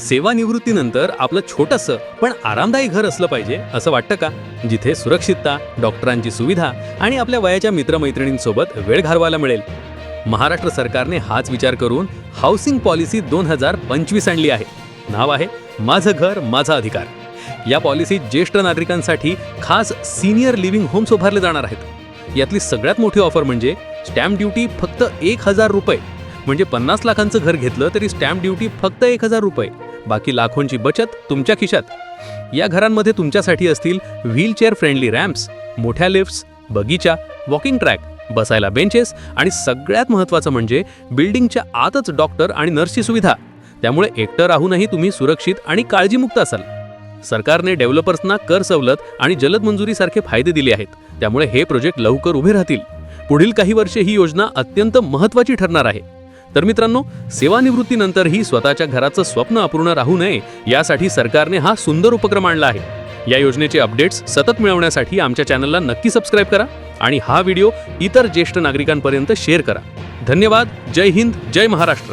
सेवानिवृत्तीनंतर आपलं छोटंसं पण आरामदायी घर असलं पाहिजे असं वाटतं का? जिथे सुरक्षितता डॉक्टरांची सुविधा आणि आपल्या वयाच्या मित्रमैत्रिणींसोबत वेळ घालवायला मिळेल. महाराष्ट्र सरकारने हाच विचार करून हाऊसिंग पॉलिसी दोन हजार पंचवीस आणली आहे. नाव आहे माझं घर माझा अधिकार. या पॉलिसीत ज्येष्ठ नागरिकांसाठी खास सिनियर लिव्हिंग होम्स उभारले जाणार आहेत. यातली सगळ्यात मोठी ऑफर म्हणजे स्टॅम्प ड्युटी फक्त एक हजार रुपये. म्हणजे पन्नास लाखांचं घर घेतलं तरी स्टॅम्प ड्युटी फक्त एक हजार रुपये. बाकी लाखोंची बचत तुमच्या खिशात. या घरांमध्ये तुमच्यासाठी असतील व्हीलचेअर फ्रेंडली रॅम्प्स मोठ्या लिफ्ट्स बगीचा वॉकिंग ट्रॅक बसायला बेंचेस आणि सगळ्यात महत्त्वाचं म्हणजे बिल्डिंगच्या आतच डॉक्टर आणि नर्सची सुविधा. त्यामुळे एकटं राहूनही तुम्ही सुरक्षित आणि काळजीमुक्त असाल. सरकारने डेव्हलपर्सना कर सवलत आणि जलद मंजुरीसारखे फायदे दिले आहेत. त्यामुळे हे प्रोजेक्ट लवकर उभे राहतील. पुढील काही वर्षे ही योजना अत्यंत महत्त्वाची ठरणार आहे. तर मित्रांनो सेवानिवृत्तीनंतरही स्वतःच्या घराचं स्वप्न अपूर्ण राहू नये यासाठी सरकारने हा सुंदर उपक्रम आणला आहे. या योजनेचे अपडेट्स सतत मिळवण्यासाठी आमच्या चॅनलला नक्की सबस्क्राईब करा आणि हा व्हिडिओ इतर ज्येष्ठ नागरिकांपर्यंत शेअर करा. धन्यवाद. जय हिंद. जय महाराष्ट्र.